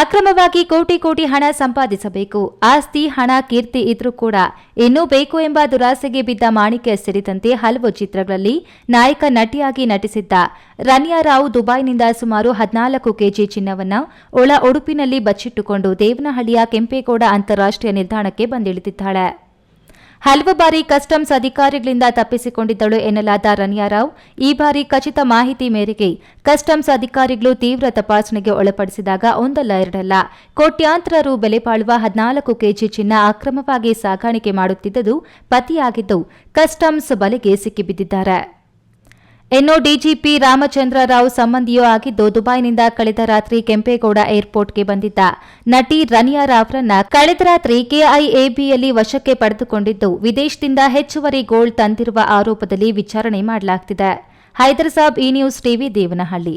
ಅಕ್ರಮವಾಗಿ ಕೋಟಿ ಕೋಟಿ ಹಣ ಸಂಪಾದಿಸಬೇಕು. ಆಸ್ತಿ, ಹಣ, ಕೀರ್ತಿ ಇದ್ರೂ ಕೂಡ ಇನ್ನೂ ಬೇಕು ಎಂಬ ದುರಾಸೆಗೆ ಬಿದ್ದ ಮಾಣಿಕ್ಯ ಸೇರಿದಂತೆ ಹಲವು ಚಿತ್ರಗಳಲ್ಲಿ ನಾಯಕ ನಟಿಯಾಗಿ ನಟಿಸಿದ್ದ ರನ್ಯಾ ರಾವ್ ದುಬೈನಿಂದ ಸುಮಾರು ಹದಿನಾಲ್ಕು ಕೆಜಿ ಚಿನ್ನವನ್ನು ಒಳ ಉಡುಪಿನಲ್ಲಿ ಬಚ್ಚಿಟ್ಟುಕೊಂಡು ದೇವನಹಳ್ಳಿಯ ಕೆಂಪೇಗೌಡ ಅಂತಾರಾಷ್ಟ್ರೀಯ ನಿಲ್ದಾಣಕ್ಕೆ ಬಂದಿಳಿದಿದ್ದಾಳೆ. ಹಲವು ಬಾರಿ ಕಸ್ಟಮ್ಸ್ ಅಧಿಕಾರಿಗಳಿಂದ ತಪ್ಪಿಸಿಕೊಂಡಿದ್ದಳು ಎನ್ನಲಾದ ರನ್ಯಾರಾವ್ ಈ ಬಾರಿ ಖಚಿತ ಮಾಹಿತಿ ಮೇರೆಗೆ ಕಸ್ಟಮ್ಸ್ ಅಧಿಕಾರಿಗಳು ತೀವ್ರ ತಪಾಸಣೆಗೆ ಒಳಪಡಿಸಿದಾಗ ಒಂದಲ್ಲ ಎರಡಲ್ಲ. ಕೋಟ್ಯಾಂತರ ರು ಬೆಲೆ ಬಾಳುವ ಹದಿನಾಲ್ಕು ಕೆಜಿ ಚಿನ್ನ ಅಕ್ರಮವಾಗಿ ಸಾಗಾಣಿಕೆ ಮಾಡುತ್ತಿದ್ದುದು ಪತಿಯಾಗಿದ್ದು ಕಸ್ಟಮ್ಸ್ ಬಲೆಗೆ ಸಿಕ್ಕಿಬಿದ್ದಿದ್ದಾರೆ. ಇನ್ನು ಡಿಜಿಪಿ ರಾಮಚಂದ್ರ ರಾವ್ ಸಂಬಂಧಿಯೂ ಆಗಿದ್ದು ದುಬೈನಿಂದ ಕಳೆದ ರಾತ್ರಿ ಕೆಂಪೇಗೌಡ ಏರ್ಪೋರ್ಟ್ಗೆ ಬಂದಿದ್ದ ನಟಿ ರನಿಯಾ ರಾವ್ರನ್ನ ಕಳೆದ ರಾತ್ರಿ ಕೆಐಎಬಿಯಲ್ಲಿ ವಶಕ್ಕೆ ಪಡೆದುಕೊಂಡಿದ್ದು, ವಿದೇಶದಿಂದ ಹೆಚ್ಚುವರಿ ಗೋಲ್ಡ್ ತಂದಿರುವ ಆರೋಪದಲ್ಲಿ ವಿಚಾರಣೆ ಮಾಡಲಾಗುತ್ತಿದೆ ಹೈದರಾಬಾದ್ ಈ ನ್ಯೂಸ್ ಟಿವಿ ದೇವನಹಳ್ಳಿ.